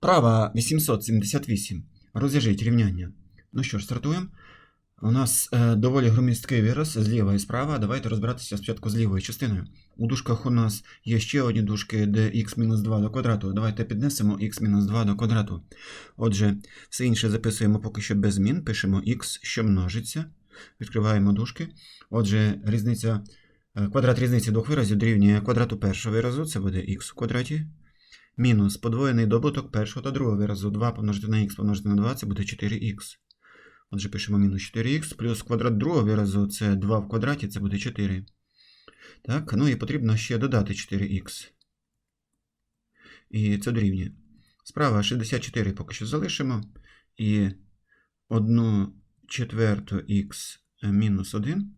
Права 878. Розв'яжіть рівняння. Ну що ж, стартуємо. У нас е, доволі громісткий вираз зліва і справа. Давайте розбиратися спочатку з лівою частиною. У дужках у нас є ще одні дужки, де x-2 до квадрату. Давайте піднесемо x-2 до квадрату. Отже, все інше записуємо поки що без змін. Пишемо x, що множиться. Відкриваємо дужки. Отже, різниця, е, квадрат різниці двох виразів дорівнює квадрату першого виразу, це буде x у квадраті. Мінус подвоєний добуток першого та другого виразу. 2 помножити на х помножити на 2 це буде 4х. Отже, пишемо мінус 4х, плюс квадрат другого виразу це 2 в квадраті, це буде 4. Так, ну і потрібно ще додати 4х. І це дорівнює. Справа 64 поки що залишимо. І 1 четверту х мінус 1.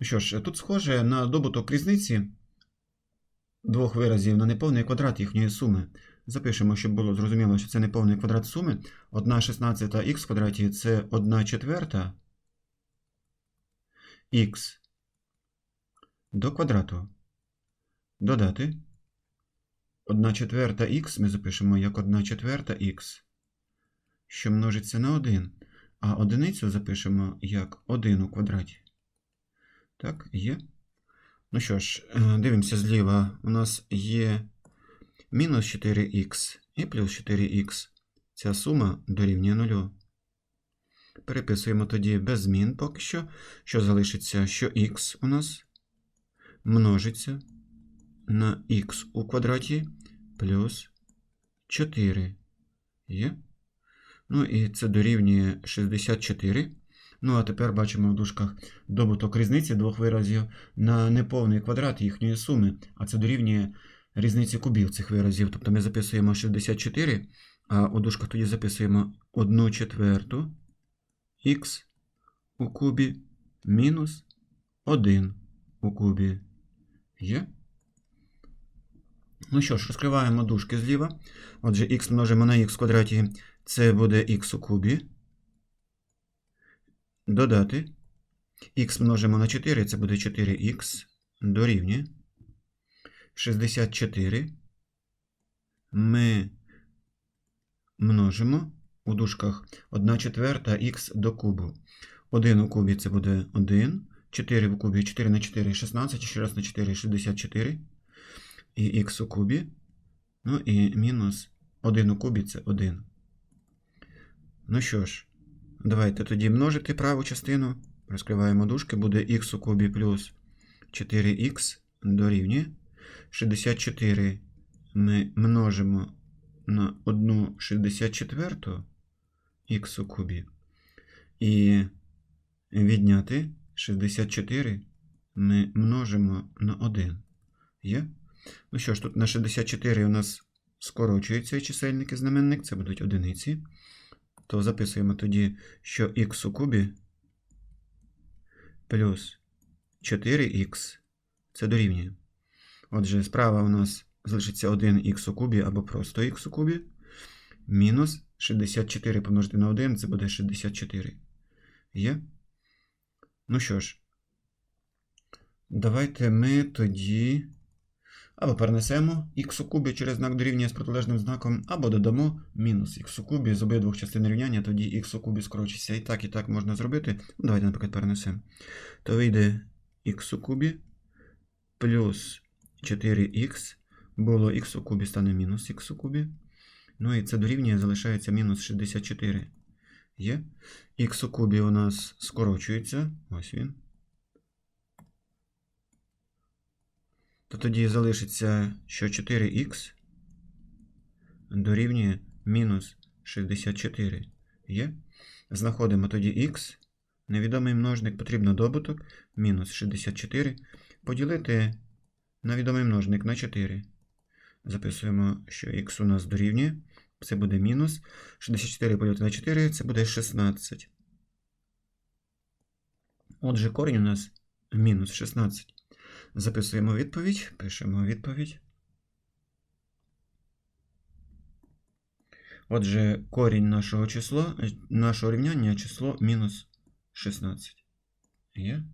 Ну що ж, тут схоже на добуток різниці двох виразів на неповний квадрат їхньої суми. Запишемо, щоб було зрозуміло, що це неповний квадрат суми. 1 шістнадцята х квадраті це 1 четверта х до квадрату. Додати. 1 четверта х ми запишемо як 1 четверта х, що множиться на 1. А одиницю запишемо як 1 у квадраті. Так, є. Ну що ж, е, дивимося зліва. У нас є мінус 4х і плюс 4х. Ця сума дорівнює 0. Переписуємо тоді без змін поки що. Що залишиться, що х у нас множиться на х у квадраті плюс 4. Є. Ну і це дорівнює 64. Ну, а тепер бачимо в дужках добуток різниці двох виразів на неповний квадрат їхньої суми, а це дорівнює різниці кубів цих виразів. Тобто ми записуємо 64, а у дужках тоді записуємо 1 четверту х у кубі мінус 1 у кубі. Є? Ну що ж, розкриваємо дужки зліва. Отже, х множимо на х в квадраті, це буде х у кубі. Додати. Х множимо на 4, це буде 4х дорівнює. 64. Ми множимо у дужках 1 четверта х до кубу. 1 у кубі це буде 1. 4 в кубі 4 на 4 16, ще раз на 4 64. І х у кубі. Ну і мінус 1 у кубі це 1. Ну що ж, давайте тоді множити праву частину. Розкриваємо дужки, буде х у кубі плюс 4х дорівнює. 64 ми множимо на 1 64 х у кубі. І відняти 64 ми множимо на 1. Є? Ну що ж, тут на 64 у нас скорочується чисельник знаменник, це будуть одиниці. То записуємо тоді, що х у кубі плюс 4х це дорівнює. Отже, справа у нас залишиться 1х у кубі або просто х у кубі. Мінус 64 помножити на 1 це буде 64. Є? Ну що ж, давайте ми тоді або перенесемо х у кубі через знак дорівнює з протилежним знаком, або додамо мінус х у кубі з обидвох частин рівняння, тоді х у кубі скорочиться. І так, і так можна зробити. Давайте, наприклад, перенесемо. То вийде х у кубі плюс 4х. Було х у кубі стане мінус х у кубі. Ну і це дорівнює залишається мінус 64. Є. Х у кубі у нас скорочується. Ось він. То тоді залишиться, що 4х дорівнює мінус 64. Є. Знаходимо тоді х. Невідомий множник потрібно добуток. Мінус 64. Поділити на відомий множник на 4. Записуємо, що х у нас дорівнює. Це буде мінус. 64 поділити на 4, це буде 16. Отже, корінь у нас мінус 16. Записуємо відповідь, пишемо відповідь. Отже, корінь нашого числа, нашого рівняння число мінус 16. Є?